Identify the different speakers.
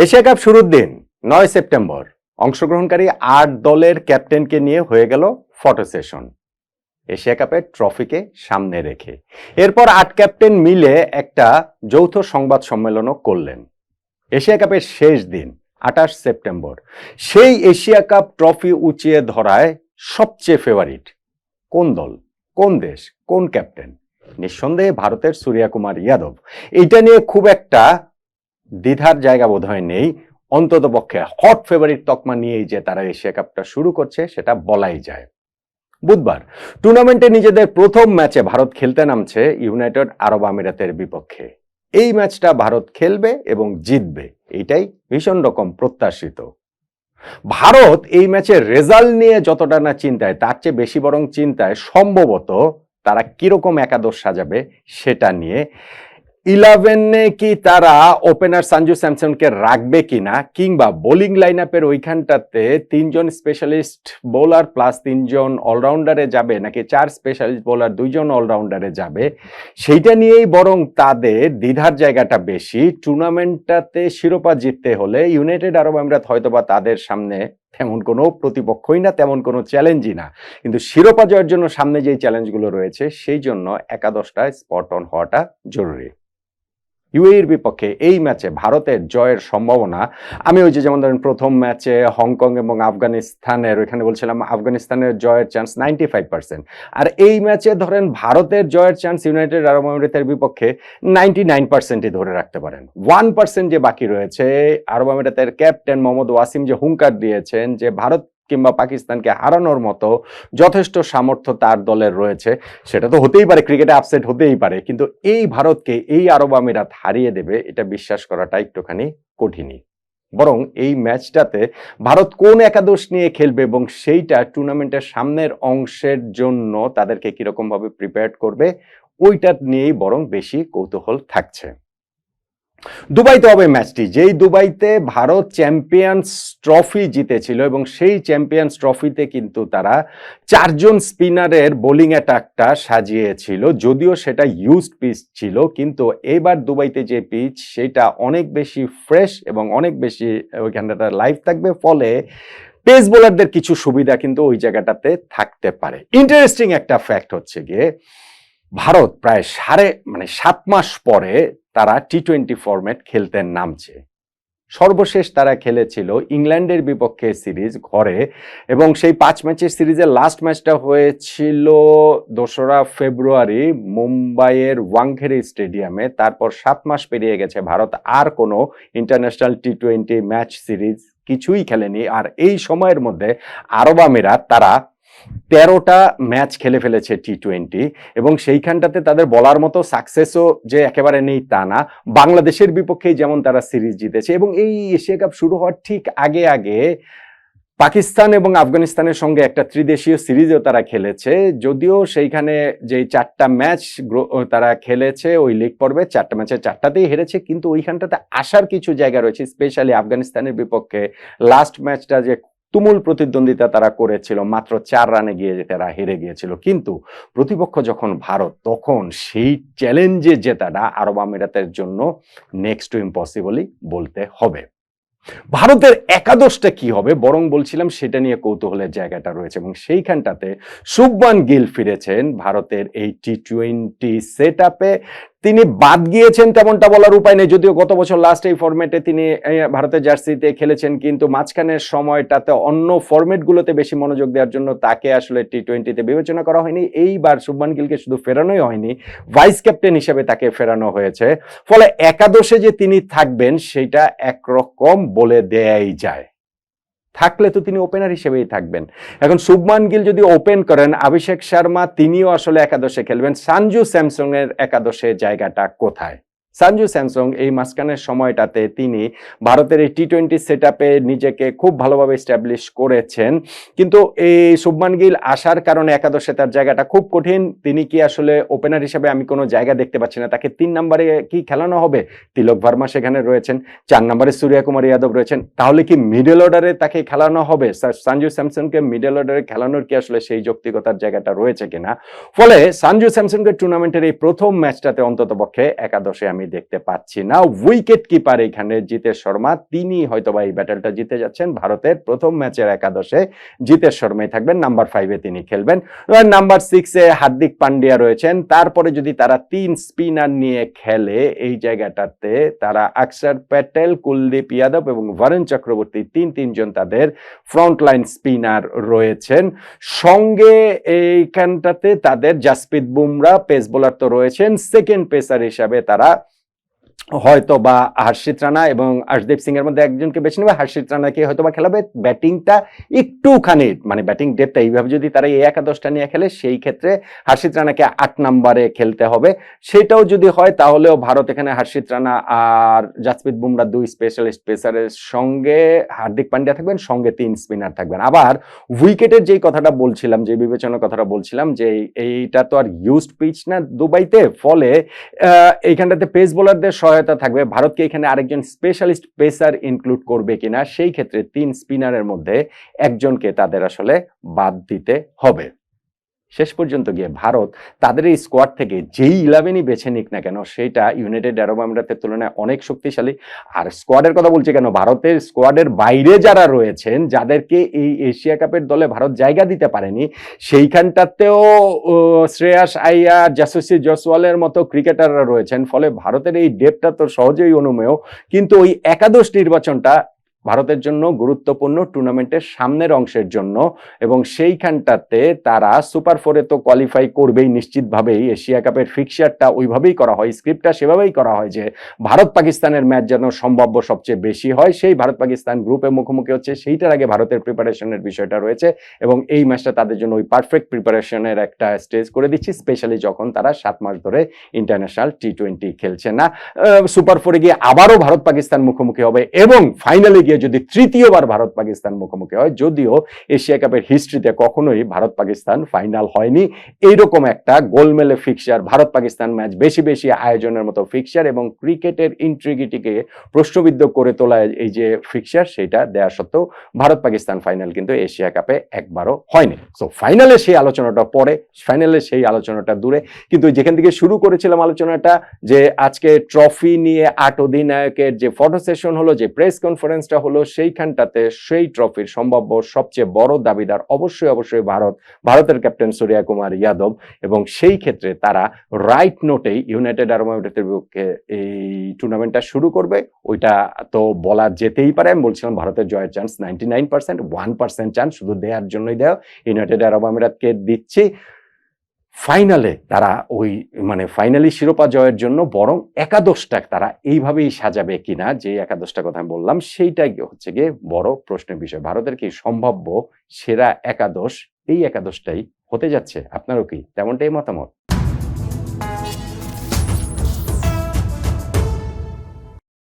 Speaker 1: Asia cup শুরুর দিন, নয় সেপ্টেম্বর, অংশগ্রহণকারী আট দলের ক্যাপ্টেনকে নিয়ে হয়ে গেল ফটো সেশন। এশিয়া কাপের ট্রফিকে সামনে রেখে। এরপর আট ক্যাপ্টেন মিলে একটা যৌথ সংবাদ সম্মেলনও করলেন। এশিয়া কাপের শেষ দিন, আঠাশ সেপ্টেম্বর, সেই এশিয়া কাপ ট্রফি উঁচিয়ে ধরায় সবচেয়ে ফেভারিট কোন দল, কোন দেশ, কোন ক্যাপ্টেন? নিঃসন্দেহে ভারতের সূর্যা কুমার যাদব। এইটা নিয়ে খুব একটা দ্বিধার জায়গা বোধহয় নেই। অন্তত পক্ষে হট ফেভারিট তকমা নিয়েই যে তারা এশিয়া কাপটা শুরু করছে, সেটা বলাই যায়। বুধবার টুর্নামেন্টে নিজেদের প্রথম ম্যাচে ভারত খেলতে নামছে ইউনাইটেড আরব আমিরাতের বিপক্ষে। এই ম্যাচটা ভারত খেলবে এবং জিতবে এটাই ভীষণ রকম প্রত্যাশিত। ভারত এই ম্যাচের রেজাল্ট নিয়ে যতটা না চিন্তায়, তার চেয়ে বেশি বরং চিন্তায় সম্ভবত তারা কীরকম একাদশ সাজাবে সেটা নিয়ে ইলেভেনে কি তারা ওপেনার সঞ্জু স্যামসনকে রাখবে কিনা কিংবা বোলিং লাইন আপের ওইখানটাতে তিনজন স্পেশালিস্ট বোলার প্লাস তিনজন অলরাউন্ডারে যাবে, নাকি চার স্পেশালিস্ট বোলার দুইজন অলরাউন্ডারে যাবে, সেইটা নিয়েই বরং তাদের দ্বিধার জায়গাটা বেশি। টুর্নামেন্টটাতে শিরোপা জিততে হলে ইউনাইটেড আরব আমিরাত হয়তোবা তাদের সামনে তেমন কোনো প্রতিপক্ষই না, তেমন কোনো চ্যালেঞ্জই না। কিন্তু শিরোপা জয়ের জন্য সামনে যেই চ্যালেঞ্জগুলো রয়েছে, সেই জন্য একাদশটায় স্পট অন হওয়াটা জরুরি। ইউএইর বিপক্ষে এই ম্যাচে ভারতের জয়ের সম্ভাবনা। আমি ওই যে যেমন ধরেন প্রথম ম্যাচে হংকং এবং আফগানিস্তানের, ওইখানে বলছিলাম আফগানিস্তানের জয়ের চান্স নাইনটি ফাইভ পার্সেন্ট আর এই ম্যাচে ধরেন ভারতের জয়ের চান্স ইউনাইটেড আরব আমিরাতের বিপক্ষে নাইনটি নাইন পার্সেন্টই ধরে রাখতে পারেন। ওয়ান পার্সেন্ট যে বাকি রয়েছে, আরব আমিরাতের ক্যাপ্টেন মোহাম্মদ ওয়াসিম যে হুঙ্কার দিয়েছেন যে ভারত কিংবা পাকিস্তানকে হারানোর মতো যথেষ্ট সামর্থ্য তার দলের রয়েছে, সেটা তো হতেই পারে, ক্রিকেটে আপসেট হতেই পারে, কিন্তু এই ভারতকে এই আরব আমিরাত হারিয়ে দেবে, এটা বিশ্বাস করাটা একটুখানি কঠিনই। বরং এই ম্যাচটাতে ভারত কোন একাদশ নিয়ে খেলবে এবং সেইটা টুর্নামেন্টের সামনের অংশের জন্য তাদেরকে কীরকম ভাবে প্রিপেয়ার করবে, ওইটা নিয়েই বরং বেশি কৌতূহল থাকছে। দুবাইতে হবে ম্যাচটি। যেই দুবাইতে ভারত চ্যাম্পিয়ন্স ট্রফি জিতেছিল এবং সেই চ্যাম্পিয়ন্স ট্রফিতে কিন্তু তারা চারজন স্পিনারের বোলিং অ্যাটাকটা সাজিয়েছিল, যদিও সেটা ইউজড পিচ ছিল, কিন্তু এবার দুবাইতে যে পিচ সেটা অনেক বেশি ফ্রেশ এবং অনেক বেশি ওইখানটা লাইভ থাকবে, ফলে পেস বোলারদের কিছু সুবিধা কিন্তু ওই জায়গাটাতে থাকতে পারে। ইন্টারেস্টিং একটা ফ্যাক্ট হচ্ছে গিয়ে ভারত প্রায় সাড়ে মানে সাত মাস পরে তারা টি টোয়েন্টি ফরম্যাট খেলতে নামছে। সর্বশেষ তারা খেলেছিল ইংল্যান্ডের বিপক্ষে সিরিজ ঘরে এবং সেই পাঁচ ম্যাচের সিরিজের লাস্ট ম্যাচটা হয়েছিল দোসরা ফেব্রুয়ারি মুম্বাইয়ের ওয়াংখেড়ে স্টেডিয়ামে। তারপর সাত মাস পেরিয়ে গেছে ভারত আর কোনো international T twenty match series কিছুই খেলেনি। আর এই সময়ের মধ্যে আরব আমিরাত তারা তেরোটা ম্যাচ খেলে ফেলেছে টি টোয়েন্টি এবং সেইখানটাতে তাদের বলার মতো সাকসেসও যে একেবারে নেই তা না। বাংলাদেশের বিপক্ষেই যেমন তারা সিরিজ জিতেছে এবং এই এশিয়া কাপ শুরু হওয়ার ঠিক আগে আগে পাকিস্তান এবং আফগানিস্তানের সঙ্গে একটা ত্রিদেশীয় সিরিজও তারা খেলেছে। যদিও সেইখানে যে চারটা ম্যাচ তারা খেলেছে, ওই লিগ পর্বে চারটা ম্যাচে চারটাতেই হেরেছে, কিন্তু ওইখানটাতে আসার কিছু জায়গা রয়েছে, স্পেশালি আফগানিস্তানের বিপক্ষে। লাস্ট ম্যাচটা যে তুমুল প্রতিদ্বন্দ্বিতা তারা করেছিল। মাত্র চার রানে গিয়ে তারা হেরে গিয়েছিল। কিন্তু প্রতিপক্ষ যখন ভারত, তখন সেই চ্যালেঞ্জে জেতাটা আরব আমিরাতের জন্য নেক্সট টু ইম্পসিবলই বলতে হবে। ভারতের একাদশটা কি হবে? বরং বলছিলাম সেটা নিয়ে কৌতূহলের জায়গাটা রয়েছে এবং সেইখানটাতে শুভমান গিল ফিরেছেন ভারতের এই টি টোয়েন্টি সেট আপে তিনি বাদ গিয়েছেন তেমনটা বলার উপায় নেই, যদিও গত বছর লাস্ট এই ফরম্যাটে তিনি ভারতের জার্সিতে খেলেছেন, কিন্তু মাঝখানের সময়টাতে অন্য ফরম্যাটগুলোতে বেশি মনোযোগ দেওয়ার জন্য তাকে আসলে টি টোয়েন্টিতে বিবেচনা করা হয়নি। এইবার শুভমান গিলকে শুধু ফেরানোই হয়নি ভাইস ক্যাপ্টেন হিসেবে তাকে ফেরানো হয়েছে। ফলে একাদশে যে তিনি থাকবেন, সেটা একরকম বলে দেয়াই যায়। থাকলে তো তিনি ওপেনার হিসেবেই থাকবেন। এখন শুভমান গিল যদি ওপেন করেন অভিষেক শর্মা তিনিও আসলে একাদশে খেলবেন। সানজু স্যামসং এর একাদশে জায়গাটা কোথায়? সঞ্জু স্যামসং এই মাঝখানের সময়টাতে তিনি ভারতের এই টি টোয়েন্টি সেট নিজেকে খুব ভালোভাবে স্ট্যাবলিশ করেছেন। কিন্তু এই শুভমান গিল আসার কারণে একাদশে তার জায়গাটা খুব কঠিন। তিনি কি আসলে ওপেনার হিসেবে আমি কোনো জায়গা দেখতে পাচ্ছি না। তাকে তিন নম্বরে কি খেলানো হবে? তিলক ভার্মা সেখানে রয়েছেন, চার নম্বরে সূর্যা কুমার যাদব রয়েছেন। তাহলে কি মিডল অর্ডারে তাকে খেলানো হবে? সঞ্জু স্যামসনকে মিডল অর্ডারে খেলানোর কি আসলে সেই যৌক্তিকতার জায়গাটা রয়েছে কিনা? ফলে সঞ্জু স্যামসনকে টুর্নামেন্টের এই প্রথম ম্যাচটাতে অন্তত পক্ষে একাদশে আমি আমি দেখতে পাচ্ছি। না উইকেট কিপার এখানে জিতেশ শর্মা। তিনি হয়তোবা এই ব্যাটেলটা জিতে যাচ্ছেন। ভারতের প্রথম ম্যাচের একাদশে জিতেশ শর্মাই থাকবেন। নাম্বার ফাইভে তিনি খেলবেন। নাম্বার সিক্সে হার্দিক পান্ডিয়া রয়েছেন। তারপরে যদি তারা তিন স্পিনার নিয়ে খেলে, এই জায়গাটাতে তারা অক্ষর প্যাটেল, কুলদীপ যাদব এবং বরুণ চক্রবর্তী তিন তিনজন তাদের ফ্রন্টলাইন স্পিনার রয়েছেন। সঙ্গে এইখানটাতে তাদের জাসপ্রীত বুমরা পেস বোলার তো রয়েছেন। সেকেন্ড পেসার হিসাবে তারা হয়তো বা হর্ষিত রানা এবং হর্ষদীপ সিং এর মধ্যে একজনকে বেছে নেবে। হর্ষিত রানাকে হয়তো বা খেলাবে। ব্যাটিংটা একটুখানি মানে ব্যাটিং ডেপটা এইভাবে যদি তারা এই একাদশটা নিয়ে খেলে, সেই ক্ষেত্রে হর্ষিত রানাকে আট নাম্বারে খেলতে হবে। সেটাও যদি হয়, তাহলেও ভারত এখানে হর্ষিত রানা আর জাসপ্রীত বুমরা দুই স্পেশালিস্ট পেসারের সঙ্গে হার্দিক পান্ডিয়া থাকবেন, সঙ্গে তিন স্পিনার থাকবেন। আবার উইকেটের যেই কথাটা বলছিলাম, যে বিবেচনার কথাটা বলছিলাম, যে এইটা তো আর ইউজড পিচ না দুবাইতে, ফলে এইখানটাতে পেস বোলারদের সহায়তা থাকবে। ভারতকে এখানে আরেকজন স্পেশালিস্ট পেসার ইনক্লুড করবে কিনা, সেই ক্ষেত্রে তিন স্পিনারের মধ্যে একজনকে তাদের আসলে বাদ দিতে হবে। শেষ পর্যন্ত গিয়ে ভারত তাদের এই স্কোয়াড থেকে যেই ইলেভেনই বেছে নিক না কেন, সেইটা ইউনাইটেড আরব আমিরাতের তুলনায় অনেক শক্তিশালী। আর স্কোয়াডের কথা বলছি কেন, ভারতের স্কোয়াডের বাইরে যারা রয়েছেন, যাদেরকে এই এশিয়া কাপের দলে ভারত জায়গা দিতে পারেনি, সেইখানটাতেও শ্রেয়াস আইয়া জাসসি জসওয়ালের মতো ক্রিকেটাররা রয়েছেন। ফলে ভারতের এই ডেপটা তো সহজেই অনুমেয়। কিন্তু ওই একাদশ নির্বাচনটা ভারতের জন্য গুরুত্বপূর্ণ টুর্নামেন্টের সামনের অংশের জন্য এবং সেইখানটাতে তারা সুপার ফোরে তো কোয়ালিফাই করবেই নিশ্চিতভাবেই। এশিয়া কাপের ফিক্সারটা ওইভাবেই করা হয় স্ক্রিপ্টটা সেভাবেই করা হয় যে ভারত পাকিস্তানের ম্যাচ যেন সম্ভাব্য সবচেয়ে বেশি হয়। সেই ভারত পাকিস্তান গ্রুপে মুখোমুখি হচ্ছে, সেইটার আগে ভারতের প্রিপারেশনের বিষয়টা রয়েছে এবং এই ম্যাচটা তাদের জন্য ওই পারফেক্ট প্রিপারেশনের একটা স্টেজ করে দিচ্ছি স্পেশালি যখন তারা সাত মাস ধরে ইন্টারন্যাশনাল টি টোয়েন্টি খেলছে। না সুপার ফোরে গিয়ে আবারও ভারত পাকিস্তান মুখোমুখি হবে এবং ফাইনালে গিয়ে যদি তৃতীয়বার ভারত পাকিস্তান মুখোমুখি হয়, যদিও এশিয়া কাপের হিস্ট্রিতে কখনোই ভারত পাকিস্তান ফাইনাল হয়নি। এইরকম একটা গোলমেলে ফিক্সার ভারত পাকিস্তান ম্যাচ বেশি বেশি আয়োজনের মতো ফিক্সার এবং ক্রিকেটের ইন্ট্রিগিটিকে প্রশ্নবিদ্ধ করে তোলা এই যে ফিক্সার সেটা দেয়া সত্ত্বেও ভারত পাকিস্তান ফাইনাল কিন্তু এশিয়া কাপে একবারও হয়নি। সো ফাইনালে সেই আলোচনাটা পরে ফাইনালে সেই আলোচনাটা দূরে। কিন্তু যেখান থেকে শুরু করেছিলাম আলোচনাটা, যে আজকে ট্রফি নিয়ে আট অধিনায়কের যে ফটো সেশন হলো, যে প্রেস কনফারেন্সটা হলো সেইখানটাতে সেই ট্রফির সম্ভাব্য সবচেয়ে বড় দাবিদার অবশ্যই অবশ্যই ভারত, ভারতের ক্যাপ্টেন সূর্যা কুমার যাদব এবং সেই ক্ষেত্রে তারা রাইট নোটেই ইউনাইটেড আরব আমিরাতের বিপক্ষে এই টুর্নামেন্টটা শুরু করবে। ওইটা তো বলা যেতেই পারে। আমি বলছিলাম ভারতের জয়ের chance ninety nine percent one percent chance শুধু দেওয়ার জন্যই দেওয়া ইউনাইটেড আরব আমিরাতকে দিচ্ছি। ফাইনালে তারা ওই মানে ফাইনালি শিরোপা জয়ের জন্য বরং একাদশটা তারা এইভাবেই সাজাবে কিনা যে একাদশটা কথা আমি বললাম, সেইটাই হচ্ছে গিয়ে বড় প্রশ্নের বিষয়। ভারতের কি সম্ভাব্য সেরা একাদশ এই একাদশটাই হতে যাচ্ছে? আপনারও কি তেমনটাই মতামত?